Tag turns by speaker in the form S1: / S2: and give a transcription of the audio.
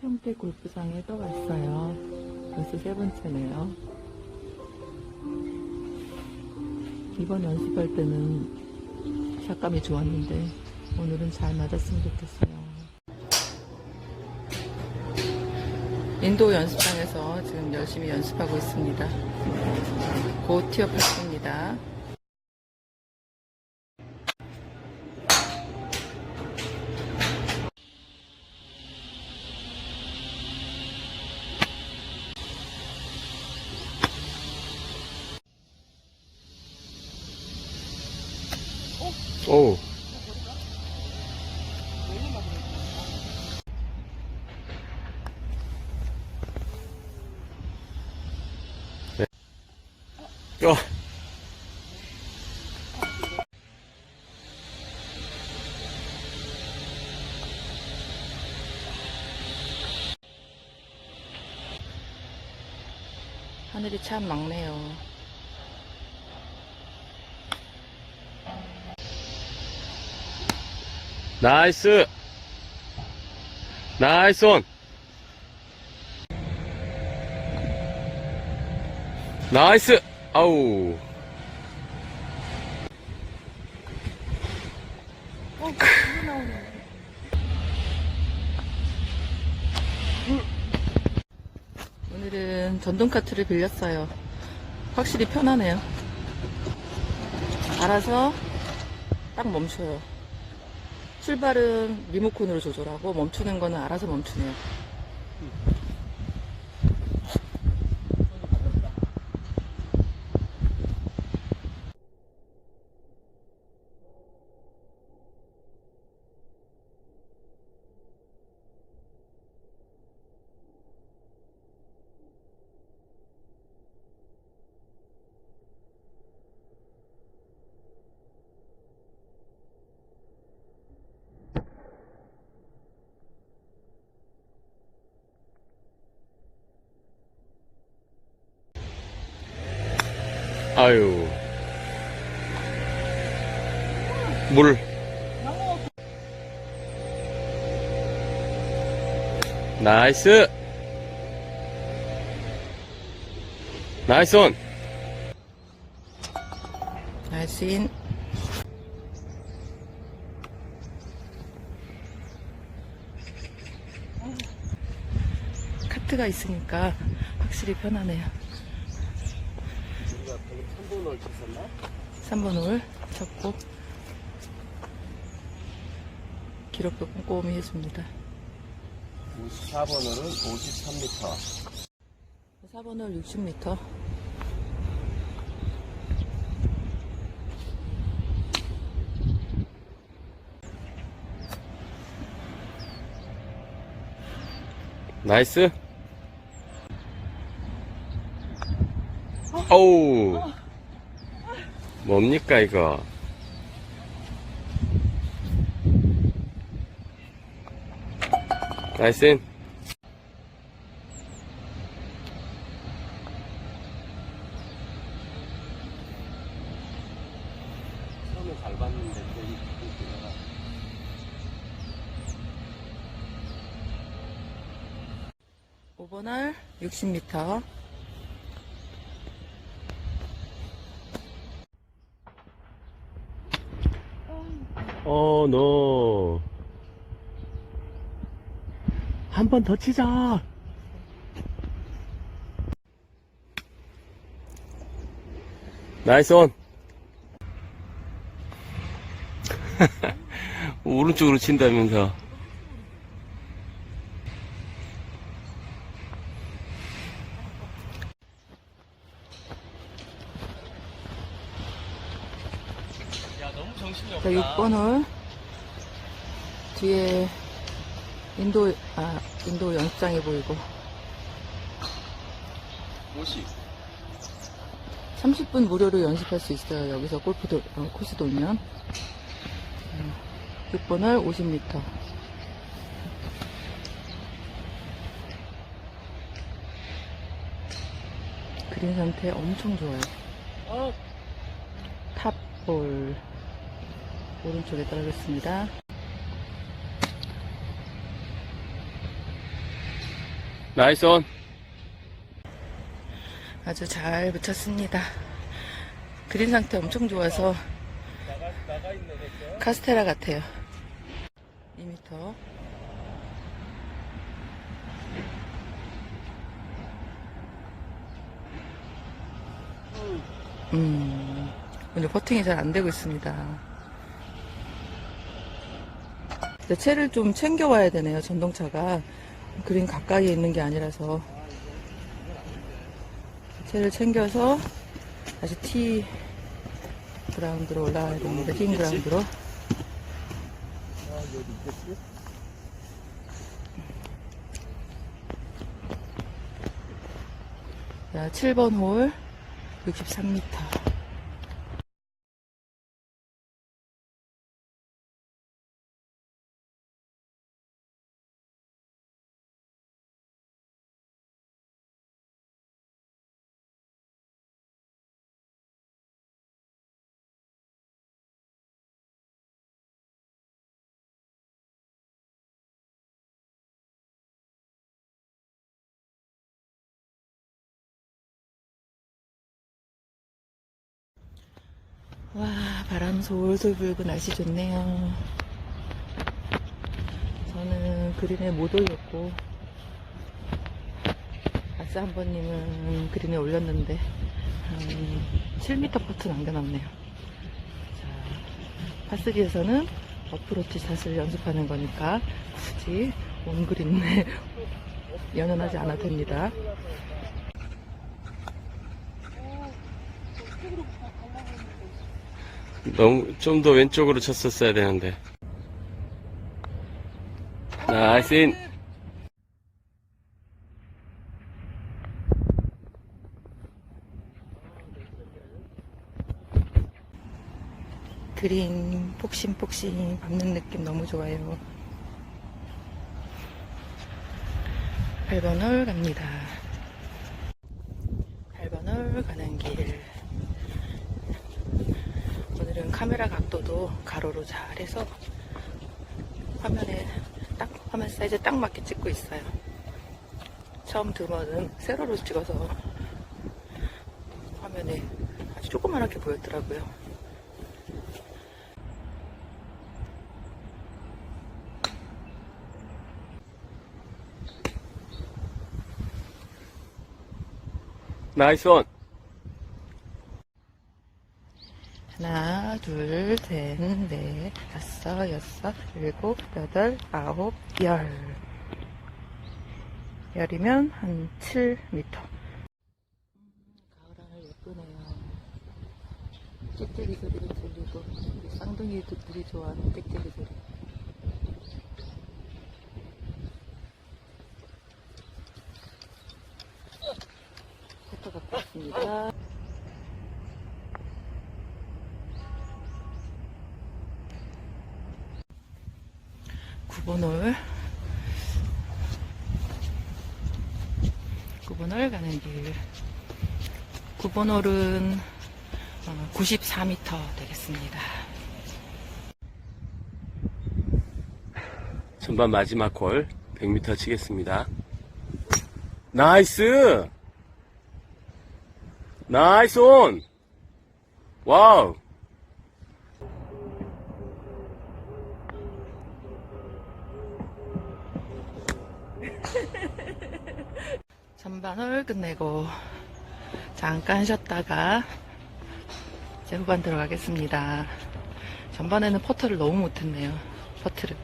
S1: 평택 골프장에 또 왔어요. 벌써 세 번째네요. 이번 연습할 때는 샷감이 좋았는데 오늘은 잘 맞았으면 좋겠어요. 인도 연습장에서 지금 열심히 연습하고 있습니다. 곧 티업했습니다.
S2: 오. 네. 어.
S1: 하늘이 참 막네요.
S2: 나이스. 나이스 온. 나이스. 아우.
S1: 오늘은 전동 카트를 빌렸어요. 확실히 편하네요. 알아서 딱 멈춰요. 출발은 리모컨으로 조절하고 멈추는 거는 알아서 멈추네요.
S2: 아유. 물. 나이스. 나이스 온.
S1: 날씬. 카트가 있으니까 확실히 편하네요. 3번 홀 쳤고 기록도 꼼꼼히 해줍니다.
S2: 54번 홀은 53m.
S1: 4번 홀 60m.
S2: 나이스. 어우. 뭡니까, 이거? 나이스. 처음에 잘 봤는데, 또 이, 이,
S1: 5번 홀 60m.
S2: 어, 너. 한번 더 치자. 나이스 온. 오른쪽으로 친다면서. 야, 너무 정신이
S1: 자, 6번 홀. 뒤에 인도, 아, 인도 연습장이 보이고.
S2: 50.
S1: 30분 무료로 연습할 수 있어요. 여기서 골프 돌, 어, 코스 돌면. 음, 6번 홀 50m. 그린 상태 엄청 좋아요.
S2: 어,
S1: 탑볼. 오른쪽에 떨어졌습니다.
S2: 나이스 온.
S1: 아주 잘 붙였습니다. 그린 상태 엄청 좋아서 카스테라 같아요. 2m. 음, 오늘 퍼팅이 잘 안 되고 있습니다. 근데 채를 좀 챙겨와야 되네요, 전동차가. 그린 가까이에 있는 게 아니라서. 채를 챙겨서 다시 티 그라운드로 올라가야 됩니다. 흰 그라운드로. 자, 7번 홀 63m. 와, 바람 솔솔 불고 날씨 좋네요. 저는 그린에 못 올렸고, 아싸 한 번님은 그린에 올렸는데, 한 7m 퍼트 남겨놨네요. 자, 파스리에서는 어프로치 샷을 연습하는 거니까, 굳이 온 그린에 연연하지 않아도 됩니다.
S2: 너무 좀 더 왼쪽으로 쳤었어야 되는데. 나이스 인.
S1: 그린 폭신폭신 밟는 느낌 너무 좋아요. 8번 홀 갑니다. 8번 홀 가는 길. 오늘은 각도도 가로로 잘 해서 화면에 딱, 화면 사이즈에 딱 맞게 찍고 있어요. 처음 두 번은 세로로 찍어서 화면에 아주 조그맣게 보였더라고요.
S2: 나이스 온.
S1: 하나, 둘, 셋, 넷, 다섯, 여섯, 일곱, 여덟, 아홉, 열. 열이면 한 7m. 가을 하늘 예쁘네요. 짹짹이 소리도 들리고, 우리 쌍둥이들이 좋아하는 짹짹이 소리. 포터 갖고 왔습니다. 9번 홀 9번 홀 가는 길 9번 홀은 94m 되겠습니다
S2: 전반 마지막 홀 100m 치겠습니다. 나이스! 나이스 온! 와우!
S1: 전반 홀 끝내고 잠깐 쉬었다가 이제 후반 들어가겠습니다. 전반에는 퍼터를 너무 못했네요 퍼트를